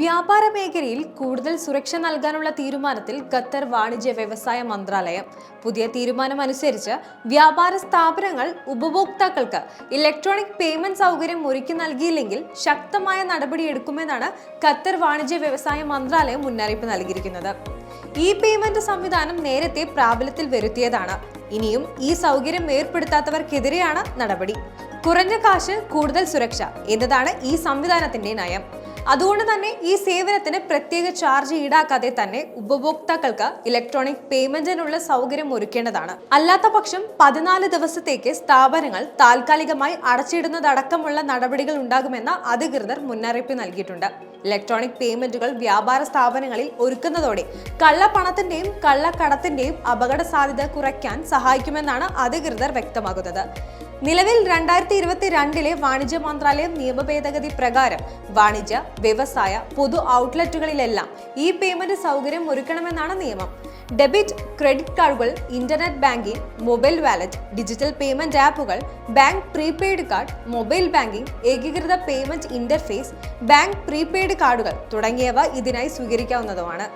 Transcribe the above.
വ്യാപാര മേഖലയിൽ കൂടുതൽ സുരക്ഷ നൽകാനുള്ള തീരുമാനത്തിൽ ഖത്തർ വാണിജ്യ വ്യവസായ മന്ത്രാലയം. പുതിയ തീരുമാനമനുസരിച്ച് വ്യാപാര സ്ഥാപനങ്ങൾ ഉപഭോക്താക്കൾക്ക് ഇലക്ട്രോണിക് പേയ്മെന്റ് സൗകര്യം ഒരുക്കി നൽകിയില്ലെങ്കിൽ ശക്തമായ നടപടിയെടുക്കുമെന്നാണ് ഖത്തർ വാണിജ്യ വ്യവസായ മന്ത്രാലയം മുന്നറിയിപ്പ് നൽകിയിരിക്കുന്നത്. ഈ പേയ്മെന്റ് സംവിധാനം നേരത്തെ പ്രാബല്യത്തിൽ വരുത്തിയതാണ്. ഇനിയും ഈ സൗകര്യം ഏർപ്പെടുത്താത്തവർക്കെതിരെയാണ് നടപടി. കുറഞ്ഞ കാശ് കൂടുതൽ സുരക്ഷ എന്നതാണ് ഈ സംവിധാനത്തിന്റെ നയം. അതുകൊണ്ട് തന്നെ ഈ സേവനത്തിന് പ്രത്യേക ചാർജ് ഈടാക്കാതെ തന്നെ ഉപഭോക്താക്കൾക്ക് ഇലക്ട്രോണിക് പേയ്മെന്റിനുള്ള സൗകര്യം ഒരുക്കേണ്ടതാണ്. അല്ലാത്ത പക്ഷം പതിനാല് ദിവസത്തേക്ക് സ്ഥാപനങ്ങൾ താൽക്കാലികമായി അടച്ചിടുന്നതടക്കമുള്ള നടപടികൾ ഉണ്ടാകുമെന്ന അധികൃതർ മുന്നറിയിപ്പ് നൽകിയിട്ടുണ്ട്. ഇലക്ട്രോണിക് പേയ്മെന്റുകൾ വ്യാപാര സ്ഥാപനങ്ങളിൽ ഒരുക്കുന്നതോടെ കള്ളപ്പണത്തിന്റെയും കള്ളക്കടത്തിന്റെയും അപകട സാധ്യത കുറയ്ക്കാൻ സഹായിക്കുമെന്നാണ് അധികൃതർ വ്യക്തമാക്കുന്നത്. നിലവിൽ രണ്ടായിരത്തി ഇരുപത്തി രണ്ടിലെ വാണിജ്യ മന്ത്രാലയം നിയമ ഭേദഗതി പ്രകാരം വാണിജ്യ വ്യവസായ പൊതു ഔട്ട്ലെറ്റുകളിലെല്ലാം ഈ പേയ്മെന്റ് സൗകര്യം ഒരുക്കണമെന്നാണ് നിയമം. ഡെബിറ്റ് ക്രെഡിറ്റ് കാർഡുകൾ internet banking mobile wallet digital payment ആപ്പുകൾ bank prepaid card mobile banking ഏകീകൃത പേയ്മെന്റ് ഇന്റർഫേസ് ബാങ്ക് പ്രീപെയ്ഡ് കാർഡുകൾ തുടങ്ങിയവ ഇതിനായി സ്വീകരിക്കാവുന്നതുമാണ്.